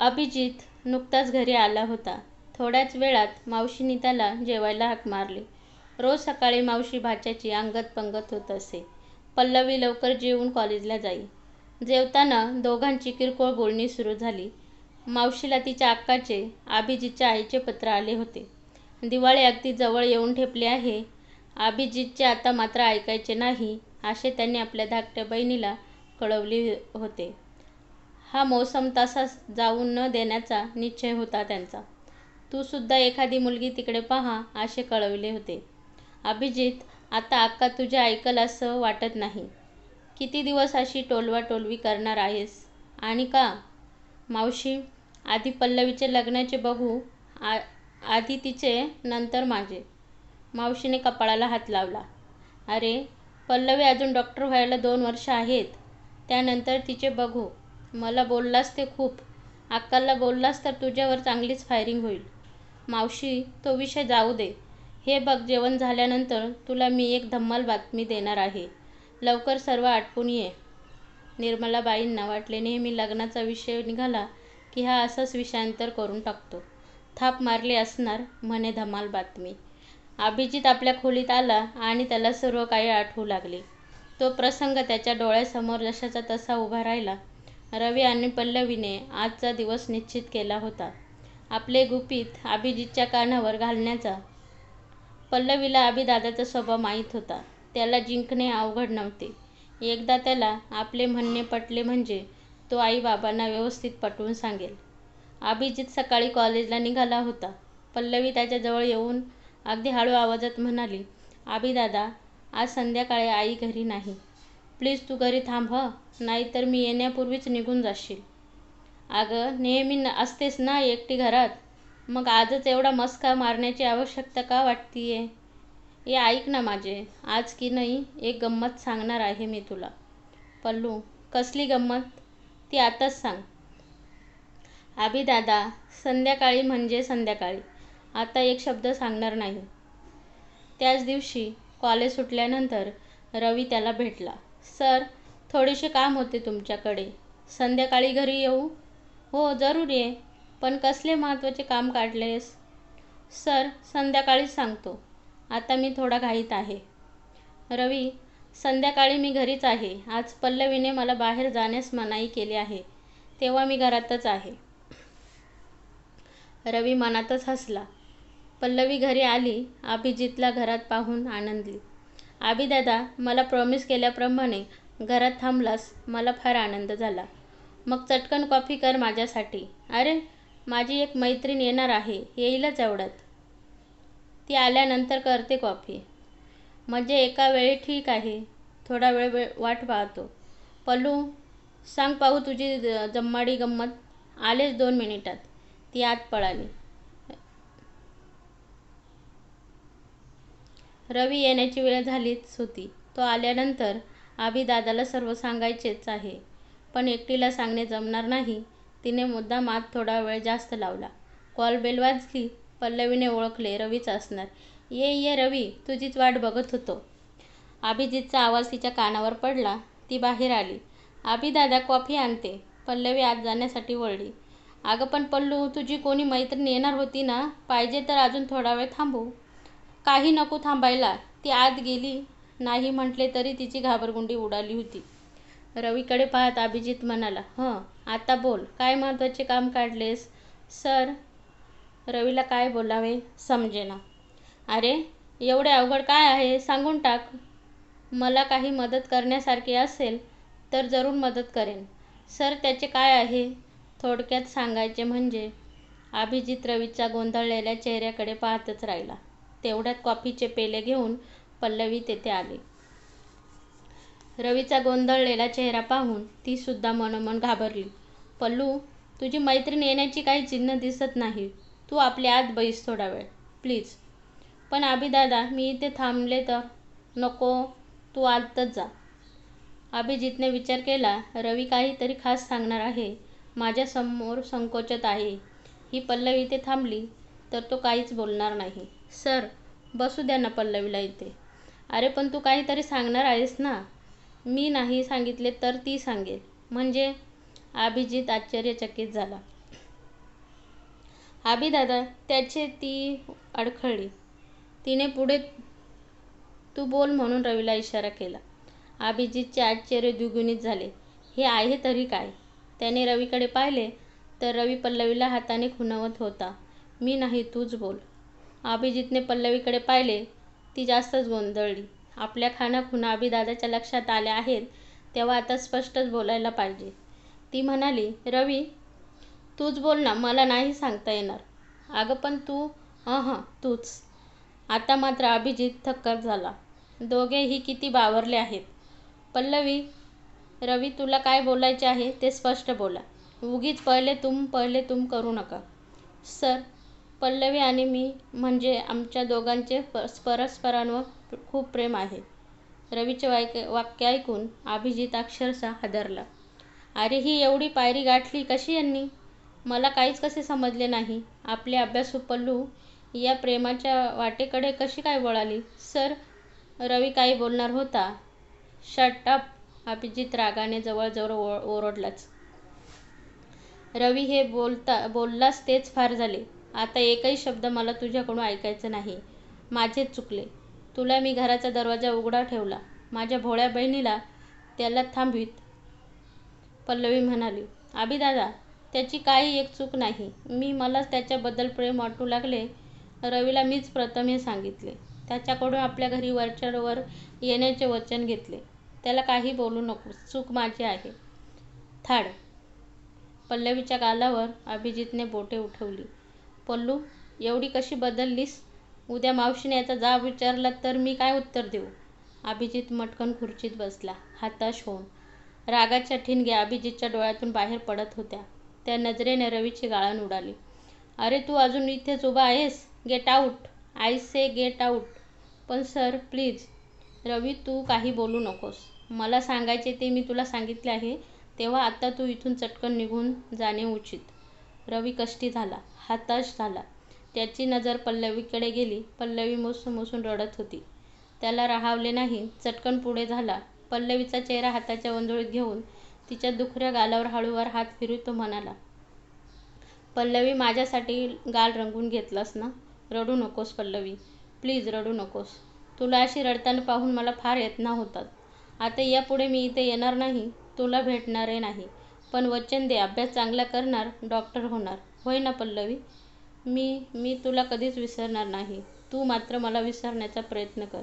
अभिजित नुकताच घरी आला होता. थोड्याच वेळात मावशीने त्याला जेवायला हाक मारली. रोज सकाळी मावशी भाच्याची अंगत पंगत होत असे. पल्लवी लवकर जेवून कॉलेजला जाई. जेवताना दोघांची किरकोळ बोलणी सुरू झाली. मावशीला तिच्या अक्काचे अभिजितच्या आईचे पत्र आले होते. दिवाळी अगदी जवळ येऊन ठेपले आहे. अभिजीतचे आता मात्र ऐकायचे नाही असे त्यांनी आपल्या धाकट्या बहिणीला कळवले होते. हा मोसम तसा जाऊ न देण्याचा निश्चय होता त्यांचा. तू सुद्धा एखादी मुलगी तिकडे पहा असे कळविले होते. अभिजीत, आता अक्का तुझे ऐकल असं वाटत नाही. किती दिवस अशी टोलवाटोलवी करणार आहेस आणि का? मावशी, आधी पल्लवीचे लग्नाचे बघू. आधी तिचे नंतर माझे. मावशीने कपाळाला हात लावला. अरे, पल्लवी अजून डॉक्टर व्हायला दोन वर्षं आहेत. त्यानंतर तिचे बघू. मला बोललास ते खूप. अक्काला बोललास तर तुझ्यावर चांगलीच फायरिंग होईल. मावशी, तो विषय जाऊ दे. हे बघ जेवण झाल्यानंतर तुला मी एक धम्माल बातमी देणार आहे. लवकर सर्व आटपून ये. निर्मलाबाईंना वाटले नेहमी लग्नाचा विषय निघाला की हा असाच विषयांतर करून टाकतो. थाप मारली असणार म्हणे धमाल बातमी. अभिजीत आपल्या खोलीत आला आणि त्याला सर्व काही आठवू लागले. तो प्रसंग त्याच्या डोळ्यासमोर जशाचा तसा उभा राहिला. रवी आणि पल्लवीने आजचा दिवस निश्चित केला होता आपले गुपित अभिजितच्या कानावर घालण्याचा. पल्लवीला अभिदादाचा स्वभाव माहीत होता. त्याला जिंकणे अवघड नव्हते. एकदा त्याला आपले म्हणणे पटले म्हणजे तो आई बाबांना व्यवस्थित पटवून सांगेल. अभिजीत सकाळी कॉलेजला निघाला होता. पल्लवी त्याच्याजवळ येऊन अगदी हळू आवाजात म्हणाली, अभिदादा, आज संध्याकाळी आई घरी नाही. प्लीज तू घरी थांब हं, नाहीतर मी येण्यापूर्वीच निघून जाशील. अगं, नेहमी असतेस ना एकटी घरात, मग आजच एवढा मस्का मारण्याची आवश्यकता का वाटतीये ये ऐक ना माझे, आज की नाही एक गंमत सांगणार आहे मी तुला. पल्लू, कसली गंमत? ती आताच सांग. अभिदादा, संध्याकाळी म्हणजे संध्याकाळी. आता एक शब्द सांगणार नाही. त्याच दिवशी कॉलेज सुटल्यानंतर रवी त्याला भेटला. सर, थोडेसे काम होते तुमच्याकडे. संध्याकाळी घरी येऊ? हो, जरूर ये. पण कसले महत्त्वाचे काम काढलेस? सर, संध्याकाळीच सांगतो. आता मी थोडा घाईत आहे. रवी, संध्याकाळी मी घरीच आहे. आज पल्लवीने मला बाहेर जाण्यास मनाई केली आहे, तेव्हा मी घरातच आहे. रवी मनातच हसला. पल्लवी घरी आली. अभिजितला घरात पाहून आनंदली. आबीदादा मला प्रॉमिस केल्याप्रमाणे घरात थांबलास मला फार आनंद झाला. मग चटकन कॉफी कर माझ्यासाठी. अरे, माझी एक मैत्रीण येणार आहे, येईलच एवढ्यात. ती आल्यानंतर करते कॉफी. म्हणजे एका वेळी ठीक आहे. थोडा वेळ वाट पाहतो. पल्लू, सांग पाहू तुझी जम्माडी गंमत. आलेच दोन मिनिटात. ती आत पळाली. रवी येण्याची वेळ झालीच होती. तो आल्यानंतर अभिदादाला सर्व सांगायचेच आहे. पण एकटीला सांगणे जमणार नाही. तिने मुद्दाम आत थोडा वेळ जास्त लावला. कॉल बेल वाजली. पल्लवीने ओळखले रवीच असणार. ये ये रवी, तुझीच वाट बघत होतो. अभिजितचा आवाज तिच्या कानावर पडला. ती बाहेर आली. अभिदादा, कॉफी आणते. पल्लवी आत जाण्यासाठी वळली. अगं पण पल्लू, तुझी कोणी मैत्रीण येणार होती ना, पाहिजे तर अजून थोडा वेळ थांबू. काही नको थांबायला. ती आत गेली नाही म्हटले तरी तिची घाबरगुंडी उडाली होती. रवीकडे पाहत अभिजित म्हणाला, हं, आता बोल. काय महत्त्वाचे काम काढलेस? सर, रवीला काय बोलावे समजेना. अरे, एवढे अवघड काय आहे सांगून टाक. मला काही मदत करण्यासारखी असेल तर जरूर मदत करेन. सर, त्याचे काय आहे? थोडक्यात सांगायचे म्हणजे अभिजीत रवीचा गोंधळलेल्या चेहऱ्याकडे पाहतच राहिला. तेवढ्यात कॉफीचे पेले घेऊन पल्लवी तेथे आली. रवीचा गोंधळलेला चेहरा पाहून ती सुद्धा मनोमन घाबरली. पल्लू, तुझी मैत्रीण येण्याची काही चिन्ह दिसत नाही तू आपल्या आत बैस थोडा वेळ, प्लीज. पण अभिदादा, मी इथे थांबले तर? नको, तू आतच जा. अभिजितने विचार केला, रवी काहीतरी खास सांगणार आहे. माझ्यासमोर संकोचत आहे. ही पल्लवी इथे थांबली तर तो काहीच बोलणार नाही. सर, बसू द्या ना पल्लवीला इथे. अरे पण तू काहीतरी सांगणार आहेस ना? मी नाही सांगितले तर ती सांगेल. म्हणजे? अभिजित आश्चर्यचकित झाला. आबी दादा त्याचे ती अडखळली तिने पुढे तू बोल म्हणून रवीला इशारा केला अभिजितचे आश्चर्य द्विगुणित झाले हे आहे तरी काय त्याने रवीकडे पाहिले तर रवी पल्लवीला हाताने खुणवत होता मी नाही तूच बोल अभिजितने पल्लवीकडे पाहिले. ती जास्तच गोंधळली. आपल्या खाणाखुणा अभिदादाच्या लक्षात आल्या आहेत तेव्हा आता स्पष्टच बोलायला पाहिजे. ती म्हणाली रवी तूच बोल ना मला नाही सांगता येणार. अगं पण तू हां तूच. आता मात्र अभिजित थक्कर झाला. दोघेही किती बावरले आहेत. पल्लवी रवी तुला काय बोलायचे आहे ते स्पष्ट बोला. उगीच पहिले तुम पहिले तुम करू नका. सर पल्लवी आणि मी म्हणजे आमच्या दोघांचे परस्परांवर खूप प्रेम आहे. रवीचे वायक वाक्य ऐकून अभिजित अक्षरशः हादरला. अरे ही एवढी पायरी गाठली कशी यांनी? मला काहीच कसे समजले नाही. आपले अभ्यासू पल्लू या प्रेमाच्या वाटेकडे कशी काय वळाली? सर रवी काही बोलणार होता? शट अप अभिजित रागाने जवळजवळ ओ ओरडलाच. रवी हे बोलता बोललास तेच फार झाले. आता एकही शब्द मला तुझ्याकडून ऐकायचं नाही. माझेच चुकले. तुला मी घराचा दरवाजा उघडा ठेवला. माझ्या भोळ्या बहिणीला त्याला थांबवीत. पल्लवी म्हणाली दादा त्याची काही एक चूक नाही. मी मला त्याच्याबद्दल प्रेम वाटू लागले. रवीला मीच प्रथम हे सांगितले. त्याच्याकडून आपल्या घरी वरच्या वर येण्याचे वचन घेतले. त्याला काही बोलू नको चूक माझी आहे. थाड पल्लवीच्या गालावर अभिजितने बोटे उठवली. पल्लू एवढी कशी बदललीस? उद्या मावशीने याचा जाब विचारला तर मी काय उत्तर देऊ? अभिजित मटकन खुर्चीत बसला हाताश होऊन. रागाच्या ठिणग्या अभिजितच्या डोळ्यातून बाहेर पडत होत्या. त्या नजरेने रवीची गाळण उडाली. अरे तू अजून इथेच उभा आहेस? Get out I say get out पण सर प्लीज रवी तू काही बोलू नकोस. मला सांगायचे ते मी तुला सांगितले आहे तेव्हा आता तू इथून चटकन निघून जाणे उचित. रवी कष्टी झाला हताश झाला. त्याची नजर पल्लवीकडे गेली. पल्लवी मोसून मोसून रडत होती. त्याला राहावले नाही. चटकन पुढे झाला. पल्लवीचा चेहरा हाताच्या वंजुळीत घेऊन तिच्या दुखऱ्या गालावर हळूवार हात फिरू तो म्हणाला पल्लवी माझ्यासाठी गाल रंगून घेतलास ना? रडू नकोस पल्लवी. प्लीज रडू नकोस. तुला अशी रडताना पाहून मला फार येतना होतात. आता यापुढे मी इथे येणार नाही. तुला भेटणारे नाही. पण वचन दे अभ्यास चांगला करणार डॉक्टर होणार. होय ना पल्लवी. मी मी तुला कधीच विसरणार नाही. तू मात्र मला विसरण्याचा प्रयत्न कर.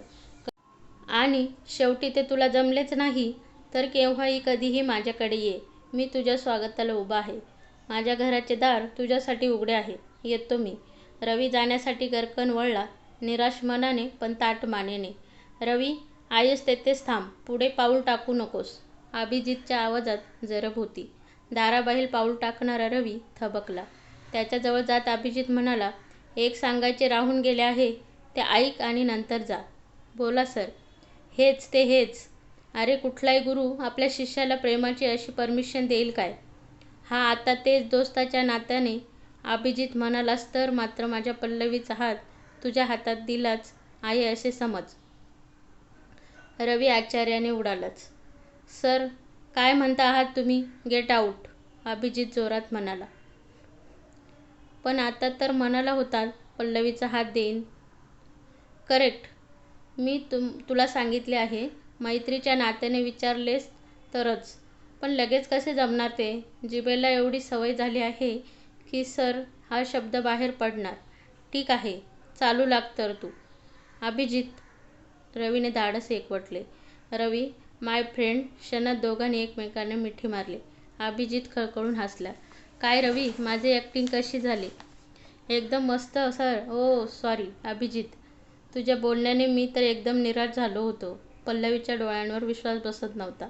आणि शेवटी ते तुला जमलेच नाही तर केव्हाही कधीही माझ्याकडे ये. मी तुझ्या स्वागताला उभा आहे. माझ्या घराचे दार तुझ्यासाठी उघडे आहे. येतो मी. रवी जाण्यासाठी गरकन वळला निराश मनाने पण ताट मानेने. रवी आईस तेथेच थांब. पुढे पाऊल टाकू नकोस. अभिजितच्या आवाजात जरब होती. दाराबाहेर पाऊल टाकणारा रवी थबकला. त्याच्याजवळ जात अभिजित म्हणाला एक सांगायचे राहून गेले आहे ते ऐक आणि नंतर जा. बोला सर. हेच ते हेच. अरे कुठलाही गुरु आपल्या शिष्याला प्रेमाची अशी परमिशन देईल काय? हा आता तेच दोस्ताच्या नात्याने. अभिजित म्हणालास तर मात्र माझ्या पल्लवीचा हात तुझ्या हातात दिलाच आहे असे समज. रवी आचार्याने उडालाच. सर काय म्हणता आहात तुम्ही? गेट आऊट अभिजित जोरात म्हणाला. पण आता तर म्हणाला होतात पल्लवीचा हात देईन. करेक्ट मी तुम तुला सांगितले आहे. मैत्रीच्या नात्याने विचारलेस तरच. पण लगेच कसे जमणार ते? जिभेला एवढी सवय झाली आहे की सर हा शब्द बाहेर पडणार. ठीक आहे चालू लाग तर तू. अभिजित रवीने धाडस एकवटले. रवी माय फ्रेंड क्षणात दोघांनी एकमेकांना मिठी मारली. अभिजित खळखळून हसला. काय रवी माझी ॲक्टिंग कशी झाली? एकदम मस्त सर ओ सॉरी अभिजित. तुझ्या बोलण्याने मी तर एकदम निराश झालो होतो. पल्लवीच्या डोळ्यांवर विश्वास बसत नव्हता.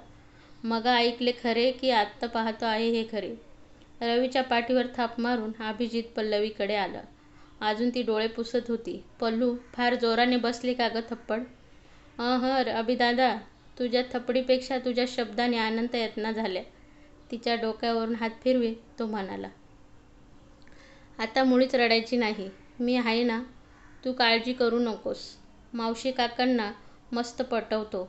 मगा ऐकले खरे की आत्ता पाहतो आहे हे खरे? रवीच्या पाठीवर थाप मारून अभिजित पल्लवीकडे आला. अजून ती डोळे पुसत होती. पल्लू फार जोराने बसली का गं थप्पड? हर अभिदादा. तुझ्या थपडीपेक्षा तुझ्या शब्दाने अनंत यत्ना झाल्या. तिच्या डोक्यावरून हात फिरवी तो म्हणाला आता मुळीच रडायची नाही. मी आहे ना तू काळजी करू नकोस. मावशी काकांना मस्त पटवतो.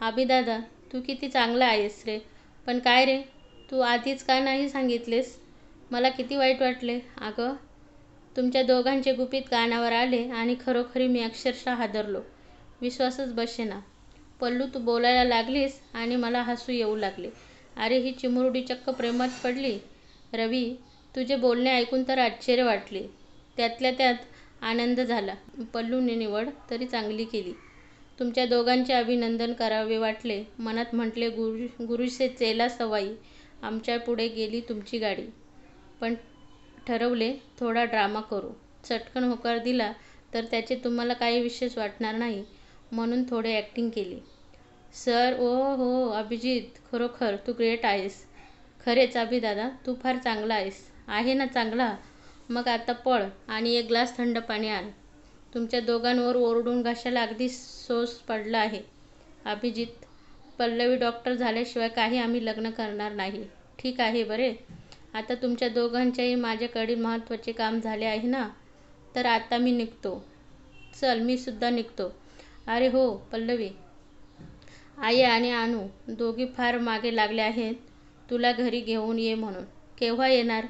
आबीदादा तू किती चांगला आहेस रे. पण काय रे तू आधीच का नाही सांगितलेस? मला किती वाईट वाटले. अगं तुमच्या दोघांचे गुपित कानावर आले आणि खरोखरी मी अक्षरशः हादरलो. विश्वासच बसेना. पल्लू तू बोलायला लागलीस आणि मला हसू येऊ लागले. अरे ही चिमुरडी चक्क प्रेमात पडली. रवी, तुझे बोलणे ऐकून तर आश्चर्य वाटले. त्यातल्या त्यात आनंद झाला. पल्लूने निवड तरी चांगली केली. तुमच्या दोघांचे अभिनंदन करावे वाटले. मनात म्हटले गुरु गुरुसे चेला सवाई. आमच्या पुढे गेली तुमची गाडी. पण ठरवले थोडा ड्रामा करू. चटकन होकार दिला तर त्याचे तुम्हाला काही विशेष वाटणार नाही म्हणून थोडे ॲक्टिंग केली. सर ओ हो अभिजित खरोखर तू ग्रेट आहेस. खरेच अभिदादा, तू फार चांगला आहेस. आहे ना चांगला? मग आता पळ आणि एक ग्लास थंड पाणी आण. तुमच्या दोघांवर ओरडून घशाला अगदी सोस पडला आहे. अभिजित पल्लवी डॉक्टर झाल्याशिवाय काही आम्ही लग्न करणार नाही. ठीक आहे बरे. आता तुमच्या दोघांच्याही माझ्याकडील महत्त्वाचे काम झाले आहे ना? तर आता मी निघतो. चल मी सुद्धा निघतो. अरे हो पल्लवी. आई आणि अनु दोघी फार मागे लागल्या आहेत तुला घरी घेऊन ये म्हणून. केव्हा येणार?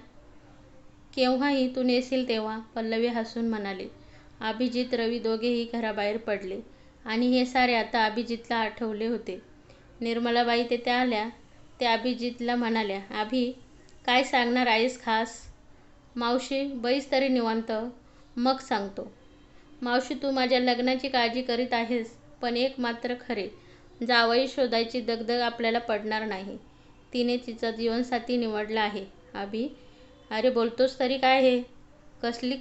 केव्हाही तू नेसील तेव्हा, पल्लवी हसून म्हणाली. अभिजीत, रवी दोघेही घराबाहेर पडले आणि हे सारे आता अभिजीतला आठवले होते. निर्मलाबाई तेथे आल्या. त्या अभिजीतला म्हणाल्या, अभि, काय सांगणार आहेस खास? मावशी, बैस तरी निवांत, मग सांगतो. मावशी तू माझ्या लग्नाची काळजी करीत आहेस पण एक मात्र खरे, जावई शोधायची दगदग आपल्याला पडणार नाही. तिने तिचा जीवनसाथी निवडला आहे. अभि, अरे बोलतोस तरी काय हे? कसली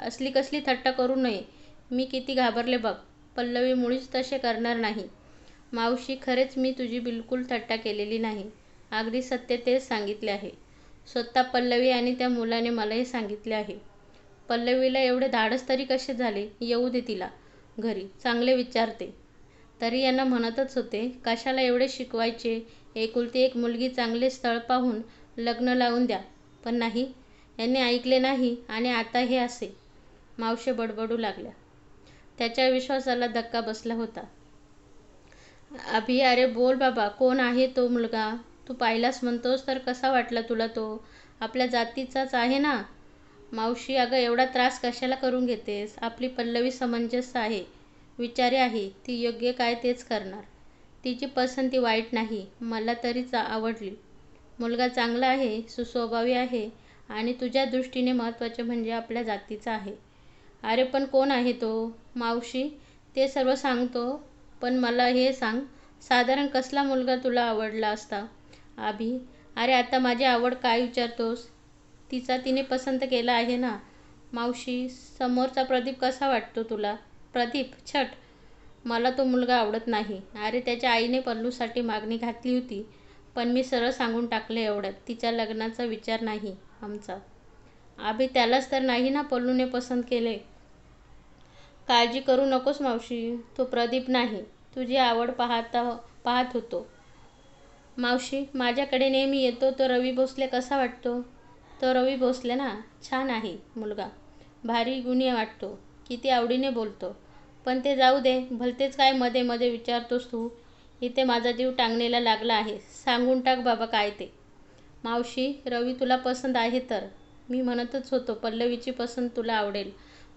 असली कसली थट्टा करू नये. मी किती घाबरले बघ. पल्लवी मुळीच तसे करणार नाही. मावशी, खरेच मी तुझी बिलकुल थट्टा केलेली नाही. अगदी सत्य तेच सांगितले आहे. स्वतः पल्लवी आणि त्या मुलाने मलाही सांगितले आहे. पल्लवीला एवढे धाडस तरी कसे झाले? येऊ दे तिला घरी, चांगले विचारते. तरी यांना म्हणतच होते कशाला एवढे शिकवायचे. एकुलती एक मुलगी चांगले स्थळ पाहून लग्न लावून द्या. पण नाही, यांनी ऐकले नाही आणि आता हे असे. मावशे बडबडू लागल्या. त्याच्या विश्वासाला धक्का बसला होता. अभि, अरे बोल बाबा, कोण आहे तो मुलगा? तू पाहिलास म्हणतोस तर कसा वाटला तुला तो? आपल्या जातीचाच आहे ना? मावशी, अगं एवढा त्रास कशाला करून घेतेस? आपली पल्लवी समंजस आहे, विचारी आहे. ती योग्य काय तेच करणार. तिची पसंती वाईट नाही. मला तरी चा आवडली. मुलगा चांगला आहे, सुस्वभावी आहे आणि तुझ्या दृष्टीने महत्त्वाचे म्हणजे आपल्या जातीचा आहे. अरे पण कोण आहे तो? मावशी, ते सर्व सांगतो पण मला हे सांग, साधारण कसला मुलगा तुला आवडला असता? आभी अरे आता माझी आवड काय विचारतोस? तिचा तिने पसंत केला आहे ना? मावशी, समोरचा प्रदीप कसा वाटतो तुला? प्रदीप, छट. मला तो मुलगा आवडत नाही. अरे त्याच्या आईने पल्लूसाठी मागणी घातली होती पण मी सरळ सांगून टाकले एवढ्यात. तिच्या लग्नाचा विचार नाही आमचा. अभि, त्यालाच तर नाही ना पल्लूने पसंत केले? काळजी करू नकोस मावशी, तो प्रदीप नाही. तुझी आवड पाहता पाहत होतो. मावशी, माझ्याकडे नेहमी येतो तो रवी भोसले कसा वाटतो? तो रवी भोसले ना? छान आहे मुलगा. भारी गुणी वाटतो. किती आवडीने बोलतो. पण ते जाऊ दे. भलतेच काय मध्ये मध्ये विचारतोस तू? इथे माझा जीव टांगणीला लागला आहे. सांगून टाक बाबा काय ते. मावशी, रवी तुला पसंत आहे तर? मी म्हणतच होतो पल्लवीची पसंत तुला आवडेल.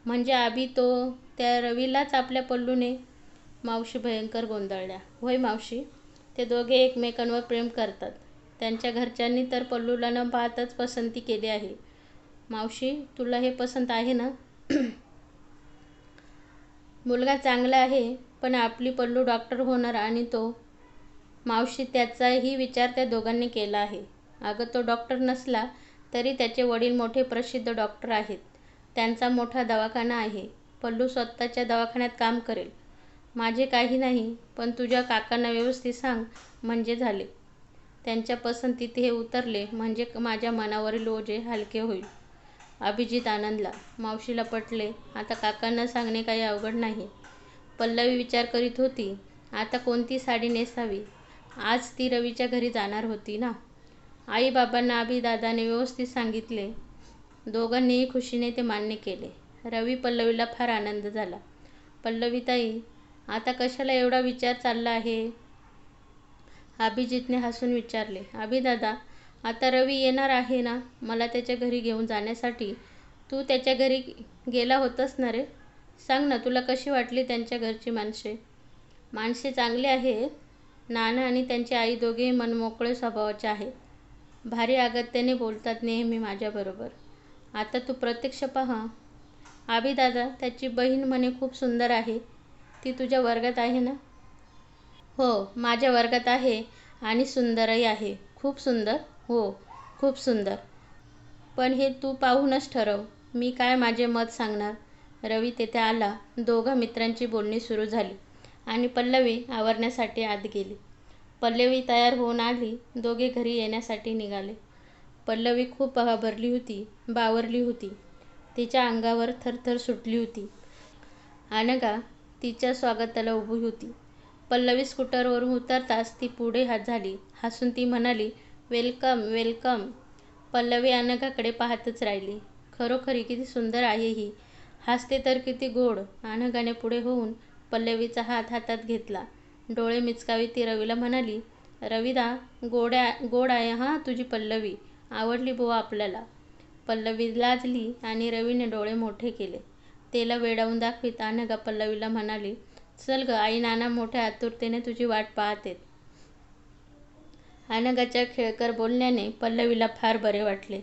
म्हणजे आभी तो त्या रवीलाच आपल्या पल्लूने? मावशी भयंकर गोंधळल्या. होय मावशी, ते दोघे एकमेकांवर प्रेम करतात. त्यांच्या घरच्यांनी तर पल्लूला न पाहताच पसंती केली आहे. मावशी, तुला हे पसंत आहे ना? मुलगा चांगला आहे पण आपली पल्लू डॉक्टर होणार आणि तो? मावशी, त्याचाही विचार त्या दोघांनी केला आहे. अगं तो डॉक्टर नसला तरी त्याचे वडील मोठे प्रसिद्ध डॉक्टर आहेत. त्यांचा मोठा दवाखाना आहे. पल्लू स्वतःच्या दवाखान्यात काम करेल. माझे काही नाही पण तुझ्या काकांना व्यवस्थित सांग म्हणजे झाले. त्यांच्या पसंतीत हे उतरले म्हणजे माझ्या मनावरील ओझे हलके होईल. अभिजित आनंदला. मावशीला पटले. आता काकांना सांगणे काही अवघड नाही. पल्लवी विचार करीत होती आता कोणती साडी नेसावी. आज ती रवीच्या घरी जाणार होती ना? आई बाबांना अभिदादाने व्यवस्थित सांगितले. दोघांनीही खुशीने ते मान्य केले. रवी पल्लवीला फार आनंद झाला. पल्लवीताई, आता कशाला एवढा विचार चालला आहे? अभिजितने हसून विचारले. अभिदादा, आता रवी येणार आहे ना? मला त्याच्या घरी घेऊन जाण्यासाठी? तू त्याच्या घरी गेला होतास ना रे? सांग ना तुला कशी वाटली त्यांच्या घरची माणसे? माणसे चांगली आहेत नाना आणि त्यांची आई दोघेही मनमोकळे स्वभावाचे आहेत भारी आगत्याने बोलतात नेहमी माझ्याबरोबर आता तू प्रत्यक्ष पहा. दादा त्याची बहीण म्हणे खूप सुंदर आहे. ती तुझ्या वर्गात आहे ना? हो माझ्या वर्गात आहे आणि सुंदरही आहे. खूप सुंदर? हो खूप सुंदर. पण हे तू पाहूनच ठरव. मी काय माझे मत सांगणार? रवी तेथे आला. दोघा मित्रांची बोलणी सुरू झाली आणि पल्लवी आवरण्यासाठी आत गेली. पल्लवी तयार होऊन आली. दोघे घरी येण्यासाठी निघाले. पल्लवी खूप घाबरली होती बावरली होती. तिच्या अंगावर थरथर सुटली होती. अनघा तिच्या स्वागताला उभी होती. पल्लवी स्कूटरवरून उतरताच ती पुढे हात झाली. हसून ती म्हणाली वेलकम वेलकम. पल्लवी अनघाकडे पाहतच राहिली. खरोखरी किती सुंदर आहे ही. हसते तर किती गोड. अनघाने पुढे होऊन पल्लवीचा हात हातात घेतला. डोळे मिचकावी ती रवीला म्हणाली रविदा गोड्या गोड आहे हां तुझी पल्लवी. आवडली बुवा आपल्याला. पल्लवी लाजली आणि रवीने डोळे मोठे केले. तेला वेडावून दाखवीत. अनघा पल्लवीला म्हणाली चल ग आई नाना मोठ्या आतुरतेने तुझी वाट पाहतेत अनगाच्या खेळकर बोलण्याने पल्लवीला फार बरे वाटले.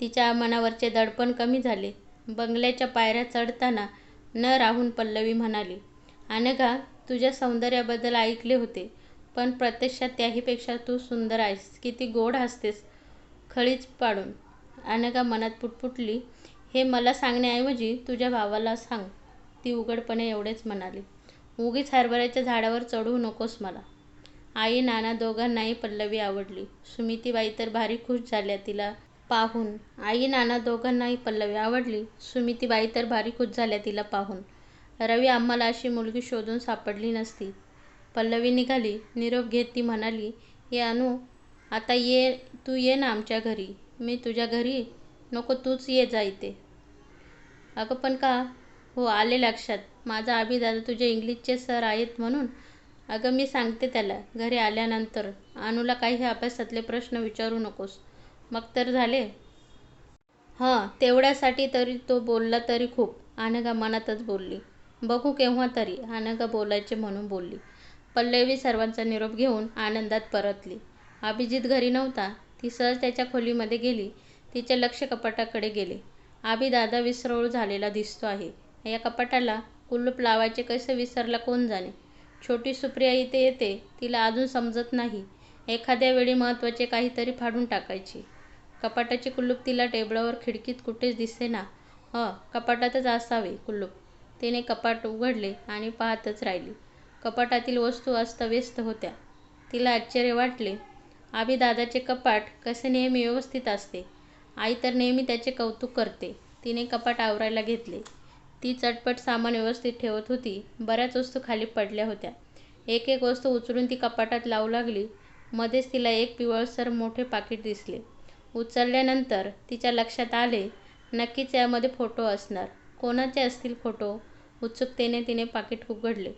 तिच्या मनावरचे दडपण कमी झाले. बंगल्याच्या पायऱ्या चढताना न राहून पल्लवी म्हणाली अनघा तुझ्या सौंदर्याबद्दल ऐकले होते पण प्रत्यक्षात त्याहीपेक्षा तू सुंदर आहेस. किती गोड हसतेस खळीच पाडून. अनघा मनात पुटपुटली हे मला सांगण्याऐवजी तुझ्या भावाला सांग. ती उघडपणे एवढेच म्हणाली. उगीच हरभऱ्याच्या झाडावर चढवू नकोस मला. आई नाना दोघांनाही पल्लवी आवडली. सुमितीबाई तर भारी खुश झाल्या तिला पाहून. आई नाना दोघांनाही पल्लवी आवडली. सुमितीबाई तर भारी खुश झाल्या तिला पाहून. रवी आम्हाला अशी मुलगी शोधून सापडली नसती. पल्लवी निघाली निरोप घेत ती म्हणाली ये अनु आता ये तू ये ना आमच्या घरी. मी तुझ्या घरी. नको तूच ये जा इथे. अगं पण का? हो आले लक्षात. माझा अभिदादा तुझे इंग्लिशचे सर आहेत म्हणून अगं मी सांगते त्याला घरी आल्यानंतर. अनुला काही अभ्यासातले प्रश्न विचारू नकोस. मग तर झाले. हां तेवढ्यासाठी तरी तो बोलला तरी खूप. अनघा मनातच बोलली. बघू केव्हा तरी अनघा बोलायचे म्हणून बोलली. पल्लवी सर्वांचा निरोप घेऊन आनंदात परतली. अभिजित घरी नव्हता. ती सहज त्याच्या खोलीमध्ये गेली. तिचे लक्ष कपाटाकडे गेले. आभी दादा विसरोळ झालेला दिसतो आहे. या कपाटाला कुलूप लावायचे कसे विसरला कोण जाणे? छोटी सुप्रिया इथे येते तिला अजून समजत नाही. एखाद्या वेळी महत्त्वाचे काहीतरी फाडून टाकायची. कपाटाची कुलूप तिला टेबलावर खिडकीत कुठेच दिसेना. ह कपाटातच असावे कुलूप. तिने कपाट उघडले आणि पाहतच राहिली. कपाटातील वस्तू अस्तव्यस्त होत्या. तिला आश्चर्य वाटले आभी दादाचे कपाट कसे नेहमी व्यवस्थित असते. आई तर नेहमी त्याचे कौतुक करते. तिने कपाट आवरायला घेतले. ती चटपट सामान व्यवस्थित ठेवत होती. बऱ्याच वस्तू खाली पडल्या होत्या. एक एक वस्तू उचलून ती कपाटात लावू लागली. मध्येच तिला एक पिवळसर मोठे पाकिट दिसले. उचलल्यानंतर तिच्या लक्षात आले नक्कीच यामध्ये फोटो असणार. कोणाचे असतील फोटो? उत्सुकतेने तिने पाकिट उघडले.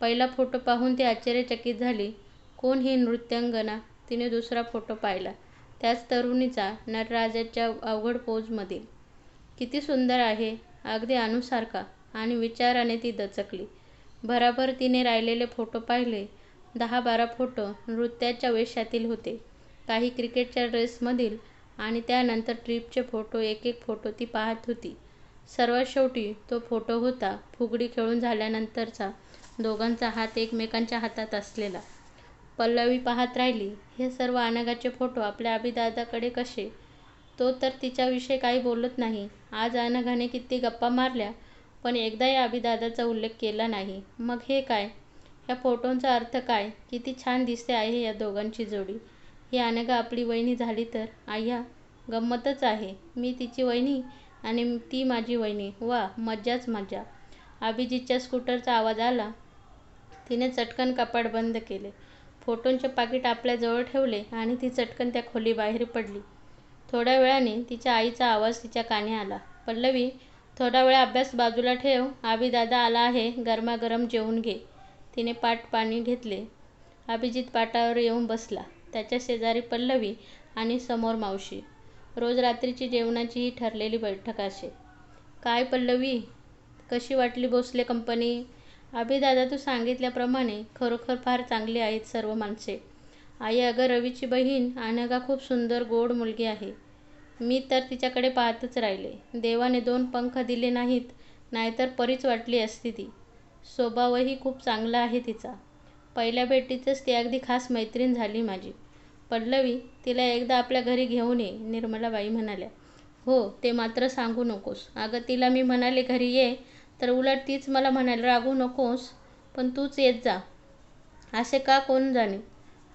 पहिला फोटो पाहून ती आश्चर्यचकित झाली. कोण ही नृत्यांगना? तिने दुसरा फोटो पाहिला. त्याच तरुणीचा नटराजाच्या अवघड पोजमधील किती सुंदर आहे. अगदी अनुसारखा आणि विचाराने ती दचकली. भराभर तिने राहिलेले फोटो पाहिले. दहा बारा फोटो नृत्याच्या वेशातील होते. काही क्रिकेटच्या ड्रेसमधील आणि त्यानंतर ट्रिपचे फोटो एक एक फोटो ती पाहत होती. सर्वात शेवटी तो फोटो होता फुगडी खेळून झाल्यानंतरचा. दोघांचा हात एकमेकांच्या हातात असलेला. पल्लवी पाहत राहिली हे सर्व अनघाचे फोटो आपल्या अभिदादाकडे कसे? तो तर तिच्याविषयी काही बोलत नाही. आज अनघाने किती गप्पा मारल्या पण एकदाही अभिदादाचा उल्लेख केला नाही. मग हे काय? ह्या फोटोंचा अर्थ काय? किती छान दिसते आहे या दोघांची जोडी. ही अनघा आपली वहिनी झाली तर? अय्या गंमतच आहे. मी तिची वहिनी आणि ती माझी वहिनी. वा मज्जाच मज्जा. अभिजितच्या स्कूटरचा आवाज आला. तिने चटकन कपाट बंद केले. फोटोंचे पाकिट आपल्याजवळ ठेवले आणि ती चटकन त्या खोलीबाहेर पडली. थोड्या वेळाने तिच्या आईचा आवाज तिच्या कानी आला. पल्लवी थोडा वेळ अभ्यास बाजूला ठेव. दादा आला आहे. गरमागरम जेवून घे. तिने पाट पाणी घेतले. अभिजित पाटावर येऊन बसला. त्याच्या शेजारी पल्लवी आणि समोर मावशी. रोज रात्रीची जेवणाची ही ठरलेली बैठक असे. काय पल्लवी? कशी वाटली भोसले कंपनी? अभिदादा तू सांगितल्याप्रमाणे खरोखर फार चांगली आहेत सर्व माणसे. आई अगं रवीची बहीण अनघा खूप सुंदर गोड मुलगी आहे. मी तर तिच्याकडे पाहतच राहिले. देवाने दोन पंख दिले नाहीत नाहीतर परीच वाटली असती ती. स्वभावही खूप चांगला आहे तिचा. पहिल्या भेटीतच ती अगदी खास मैत्रीण झाली माझी. पल्लवी तिला एकदा आपल्या घरी घेऊन ये निर्मलाबाई म्हणाल्या. हो ते मात्र सांगू नकोस. अगं तिला मी म्हणाले घरी ये तर उलट तीच मला म्हणाली रागू नकोस पण तूच येत जा. असे का कोण जाणे?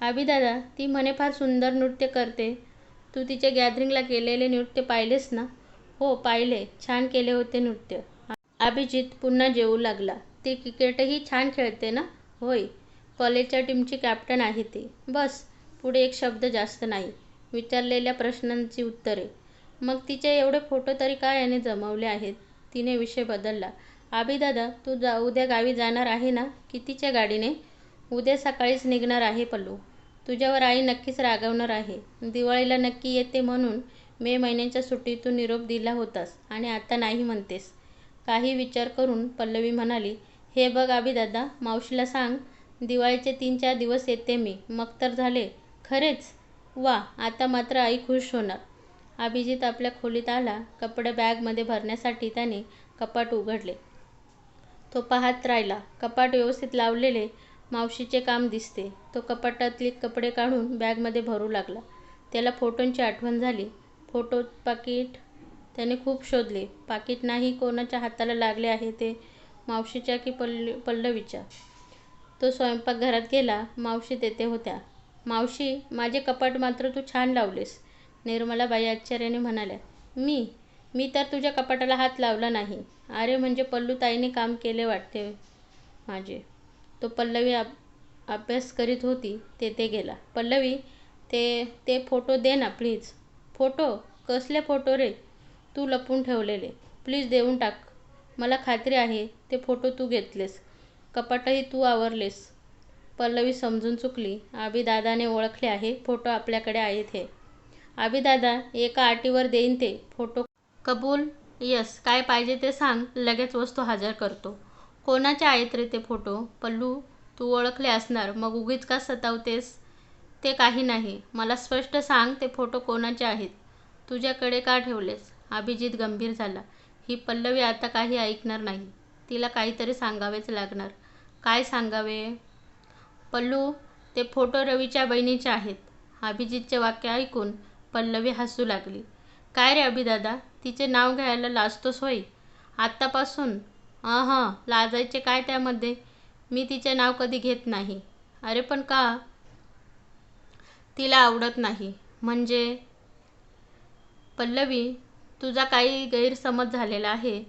अभिदादा ती म्हणे फार सुंदर नृत्य करते. तू तिच्या गॅदरिंगला केलेले नृत्य पाहिलेस ना? हो पाहिले. छान केले होते नृत्य. अभिजित पुन्हा जेवू लागला. ती क्रिकेटही छान खेळते ना? होय. कॉलेजच्या टीमची कॅप्टन आहे ती. बस. पुढे एक शब्द जास्त नाही. विचारलेल्या प्रश्नांची उत्तरे. मग तिचे एवढे फोटो तरी काय याने जमवले आहेत? तिने विषय बदलला. अभिदादा तू जा उद्या गावी जाणार आहे ना? कितीच्या गाडीने? उद्या सकाळीच निघणार आहे पल्लू. तुझ्यावर आई नक्कीच रागवणार आहे. दिवाळीला नक्की येते म्हणून मे महिन्याच्या सुट्टीतून निरोप दिला होतास आणि आता नाही म्हणतेस. काही विचार करून पल्लवी म्हणाली हे बघ अभिदादा मावशीला सांग दिवाळीचे तीन चार दिवस येते मी. मग तर झाले. खरेच? वा आता मात्र आई खुश होणार. अभिजित आपल्या खोलीत आला कपडे बॅगमध्ये भरण्यासाठी त्याने कपाट उघडले. तो पाहत राहिला. कपाट व्यवस्थित लावलेले मावशीचे काम दिसते. तो कपाटातली कपडे काढून बॅगमध्ये भरू लागला. त्याला फोटोंची आठवण झाली. फोटो पाकिट त्याने खूप शोधले. पाकिट नाही कोणाच्या हाताला लागले आहे ते मावशीच्या की पल्ल पल्लवीच्या? तो स्वयंपाकघरात गेला. मावशी तेथे होत्या. मावशी माझे कपाट मात्र तू छान लावलेस. निर्मलाबाई आश्चर्याने म्हणाल्या मी? मी तर तुझ्या कपाटाला हात लावला नाही. अरे म्हणजे पल्लूताईने काम केले वाटते माझे. तो पल्लवी आप अभ्यास करीत होती तेथे गेला. पल्लवी ते ते फोटो दे ना प्लीज फोटो? कसले फोटो रे? तू लपून ठेवलेले. प्लीज देऊन टाक. मला खात्री आहे ते फोटो तू घेतलेस. कपाटही तू आवरलेस. पल्लवी समजून चुकली. आबीदादाने ओळखले आहे फोटो आपल्याकडे आहेत हे. आबीदादा एका आटीवर देईन ते. फोटो कबूल? यस काय पाहिजे ते सांग. लगेच वस्तू हजर करतो. कोणाचे आहेत रे ते फोटो? पल्लू तू ओळखले असणार. मग उगीच का सतावतेस? ते काही नाही. मला स्पष्ट सांग ते फोटो कोणाचे आहेत? तुझ्याकडे का ठेवलेस? अभिजित गंभीर झाला. ही पल्लवी आता काही ऐकणार नाही. तिला काहीतरी सांगावेच लागणार. काय सांगावे? पल्लू ते फोटो रवीच्या बहिणीचे आहेत. अभिजितचे वाक्य ऐकून पल्लवी हसू लागली. काय रे अभिदादा? तिचे नाव घ्यायला लाजतोस होय? आत्तापासून अहं लाजायचे काय त्यामध्ये? मी तिचे नाव कधी घेत नाही. अरे पण का? तिला आवडत नाही. म्हणजे? पल्लवी तुझा काही गैरसमज झालेला आहे.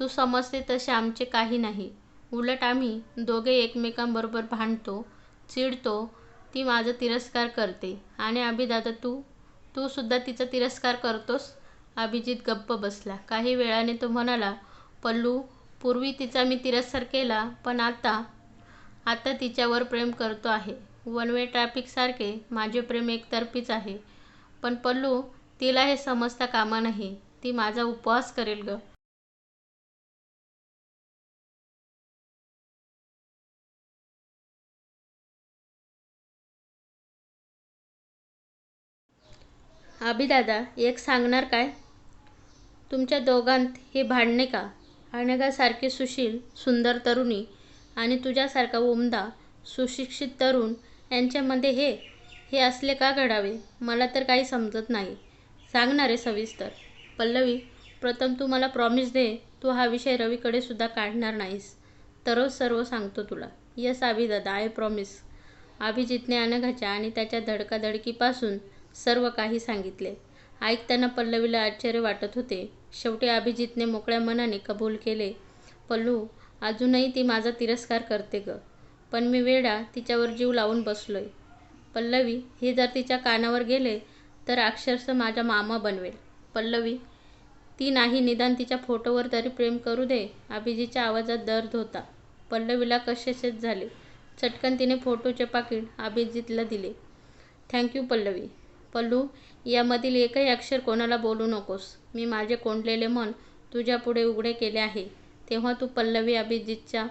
तू समजते तसे आमचे काही नाही. उलट आम्ही दोघे एकमेकांबरोबर भांडतो चिडतो ती माझा तिरस्कार करते. आणि अभिदादा तू? तू सुद्धा तिचा तिरस्कार करतोस? अभिजित गप्प बसला. काही वेळाने तो म्हणाला पल्लू पूर्वी तिचा मी तिरस्कार केला पण आता आता तिच्यावर प्रेम करतो आहे. वन वे ट्रॅफिकसारखे माझे प्रेम एकतर्फीच आहे. पण पल्लू तिला हे समजता कामा नाही. ती माझा उपवास करेल ग. अभिदादा एक सांगणार काय? तुमच्या दोघांत हे भांडणे का? अनेकासारखी सुशील सुंदर तरुणी आणि तुझ्यासारखा उमदा सुशिक्षित तरुण यांच्यामध्ये हे हे असले का घडावे? मला तर काही समजत नाही. सांगणार आहे सविस्तर. पल्लवी प्रथम तू मला प्रॉमिस दे तू हा विषय रवीकडे सुद्धा काढणार नाहीस. तरच सर्व सांगतो तुला. यस अभिदादा आय प्रॉमिस अभिजितने अनघाच्या आणि त्याच्या धडकाधडकीपासून सर्व काही सांगितले. ऐकताना पल्लवीला आश्चर्य वाटत होते. शेवटी अभिजितने मोकळ्या मनाने कबूल केले. पल्लू अजूनही ती माझा तिरस्कार करते ग. पण मी वेडा तिच्यावर जीव लावून बसलोय. पल्लवी हे जर तिच्या कानावर गेले तर अक्षरशः माझा मामा बनवेल. पल्लवी ती नाही निदान तिच्या फोटोवर तरी प्रेम करू दे. अभिजीच्या आवाजात दर्द होता. पल्लवीला कशाचेच झाले. चटकन तिने फोटोचे पाकिट अभिजितला दिले. थँक्यू पल्लवी. पल्लू यामधील एकही अक्षर कोणाला बोलू नकोस. मी माझे कोंडलेले मन तुझ्यापुढे उघडे केले आहे. तेव्हा तू पल्लवी अभिजितच्या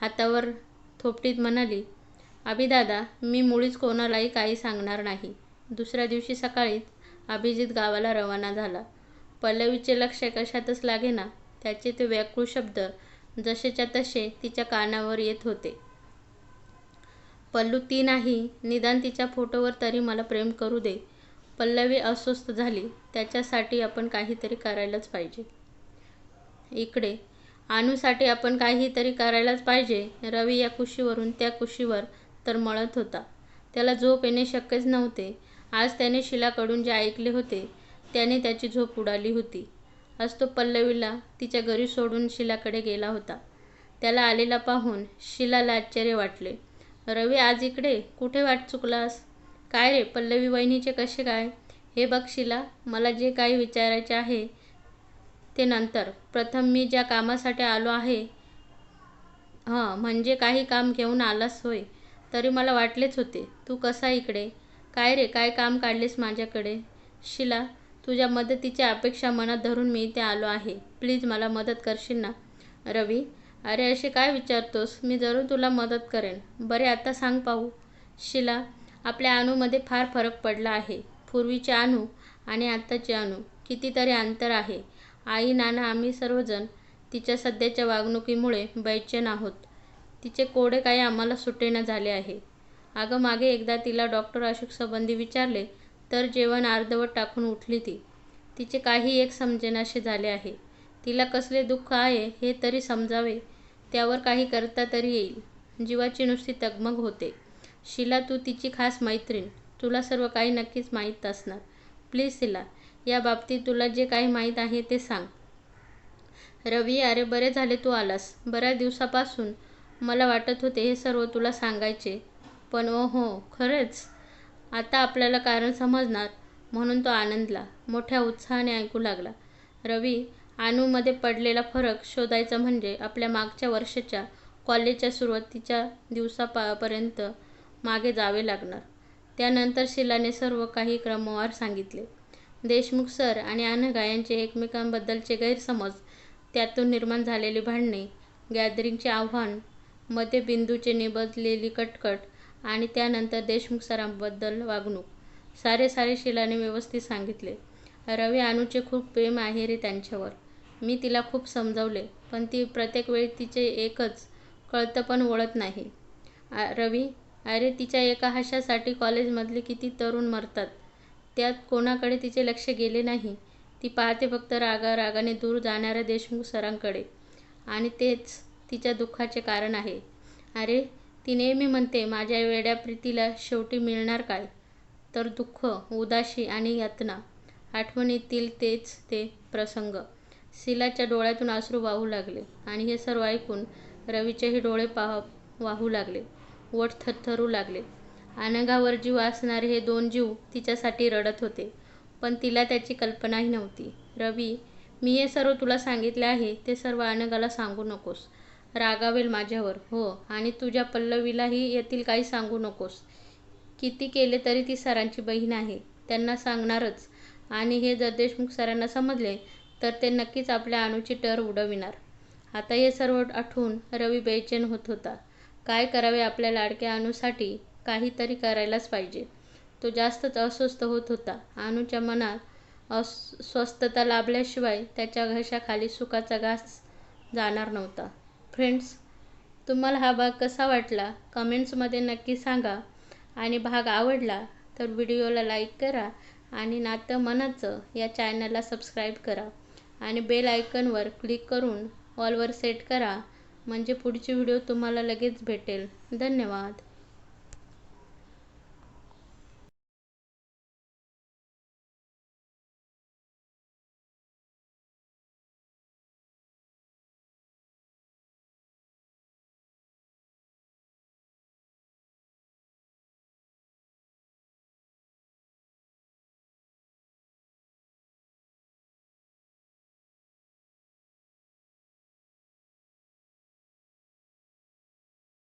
हातावर थोपटीत म्हणाली अभिदादा मी मुळीच कोणालाही काही सांगणार नाही. दुसऱ्या दिवशी सकाळीच अभिजित गावाला रवाना झाला. पल्लवीचे लक्ष कशातच लागेना. त्याचे ते व्याकुळ शब्द जसेच्या तसे तिच्या कानावर येत होते. पल्लू ती नाही. निदान तिच्या फोटोवर तरी मला प्रेम करू दे. पल्लवी अस्वस्थ झाली त्याच्यासाठी आपण काहीतरी करायलाच पाहिजे. इकडे आणूसाठी आपण काहीतरी करायलाच पाहिजे. रवी या कुशीवरून त्या कुशीवर तर मळत होता. त्याला झोप येणे शक्यच नव्हते. आज त्याने शिलाकडून जे ऐकले होते त्याने त्याची झोप उडाली होती. आज तो पल्लवीला तिच्या घरी सोडून शिलाकडे गेला होता. त्याला आलेला पाहून शिलाला आश्चर्य वाटले. रवी आज इकडे? कुठे वाट चुकलास? काय रे पल्लवी वहिनीचे कसे काय? हे बघ शिला मला जे काही विचारायचे आहे ते नंतर. प्रथम मी ज्या कामासाठी आलो आहे हां म्हणजे काही काम घेऊन आलास होय तरी मला वाटलेच होते. तू कसा इकडे? काय रे काय काम काढलेस माझ्याकडे? शिला तुझ्या मदतीची अपेक्षा मनात धरून मी इथे आलो आहे. प्लीज मला मदत करशील ना? रवी अरे असे काय विचारतोस? मी जरूर तुला मदत करेन. बरे आता सांग पाहू. शिला आपल्या अणूमध्ये फार फरक पडला आहे. पूर्वीचे अणू आणि आत्ताचे अणू कितीतरी अंतर आहे. आई नाना आम्ही सर्वजण तिच्या सध्याच्या वागणुकीमुळे बैचेन आहोत. तिचे कोडे काही आम्हाला सुटेना झाले आहे. अगं मागे एकदा तिला डॉक्टर अशोक संबंधी विचारले तर जेवण अर्धवट टाकून उठली ती. तिचे काही एक समजेनासे झाले आहे. तिला कसले दुःख आहे हे तरी समजावे. त्यावर काही करता तरी येईल. जीवाची नुसती तगमग होते. शिला तू तिची खास मैत्रीण. तुला सर्व काही नक्कीच माहीत असणार. प्लीज शिला या बाबतीत तुला जे काही माहीत आहे ते सांग. रवी अरे बरे झाले तू आलास. बऱ्याच दिवसापासून मला वाटत होते हे सर्व तुला सांगायचे. पण ओ हो खरंच? आता आपल्याला कारण समजणार म्हणून तो आनंदला मोठ्या उत्साहाने ऐकू लागला. रवी अणूमध्ये पडलेला फरक शोधायचा म्हणजे आपल्या मागच्या वर्षाच्या कॉलेजच्या सुरुवातीच्या दिवसापर्यंत मागे जावे लागणार. त्यानंतर शिलाने सर्व काही क्रमवार सांगितले. देशमुख सर आणि अनघा यांचे एकमेकांबद्दलचे गैरसमज त्यातून निर्माण झालेली भांडणे गॅदरिंगचे आव्हानमध्ये बिंदूचे निबजलेली कटकट आणि त्यानंतर देशमुख सरांबद्दल वागणूक सारे सारे शिलाने व्यवस्थित सांगितले. रवी अणूचे खूप प्रेम आहे रे त्यांच्यावर. मी तिला खूप समजावले पण ती प्रत्येक वेळी तिचे एकच कळतं पण वळत नाही. रवी अरे तिच्या एका हास्यासाठी कॉलेजमधले किती तरुण मरतात. त्यात कोणाकडे तिचे लक्ष गेले नाही. ती पाहते फक्त रागा रागाने दूर जाणाऱ्या देशमुख सरांकडे. आणि तेच तिच्या दुःखाचे कारण आहे. अरे ती नेहमी म्हणते माझ्या वेड्या प्रीतीला शेवटी मिळणार काय? तर दुःख उदाशी आणि यातना. आठवणीतील तेच ते प्रसंग. शिलाच्या डोळ्यातून अश्रू वाहू लागले. आणि हे सर्व ऐकून रवीचेही डोळे पाह वाहू लागले. वट थरथरू लागले. अनघावर जीव असणारे हे दोन जीव तिच्यासाठी रडत होते पण तिला त्याची कल्पनाही नव्हती. रवी मी हे सर्व तुला सांगितले आहे ते सर्व अनघाला सांगू नकोस. रागावेल माझ्यावर हो आणि तुझ्या पल्लवीलाही येथील काही सांगू नकोस. किती केले तरी ती सरांची बहीण आहे त्यांना सांगणारच. आणि हे जर देशमुख सरांना समजले तर ते नक्कीच आपल्या अणूची टर उडविणार. आता हे सर्व आठवून रवी बेचैन होत होता. काय करावे आपल्या लाडक्या अणूसाठी काहीतरी करायलाच पाहिजे. तो जास्तच अस्वस्थ होत होता. अणूच्या मनात अस्वस्थता लाभल्याशिवाय त्याच्या घशाखाली सुखाचा घास जाणार नव्हता. फ्रेंड्स तुम्हाला हा भाग कसा वाटला? कमेंट्समध्ये नक्की सांगा. आणि भाग आवडला तर व्हिडिओला लाईक करा आणि नातं मनाचं या चॅनलला सबस्क्राईब करा. आणि बेल आयकनवर क्लिक करून ऑलवर सेट करा. म्हणजे पुढची व्हिडिओ तुम्हाला लगेच भेटेल. धन्यवाद.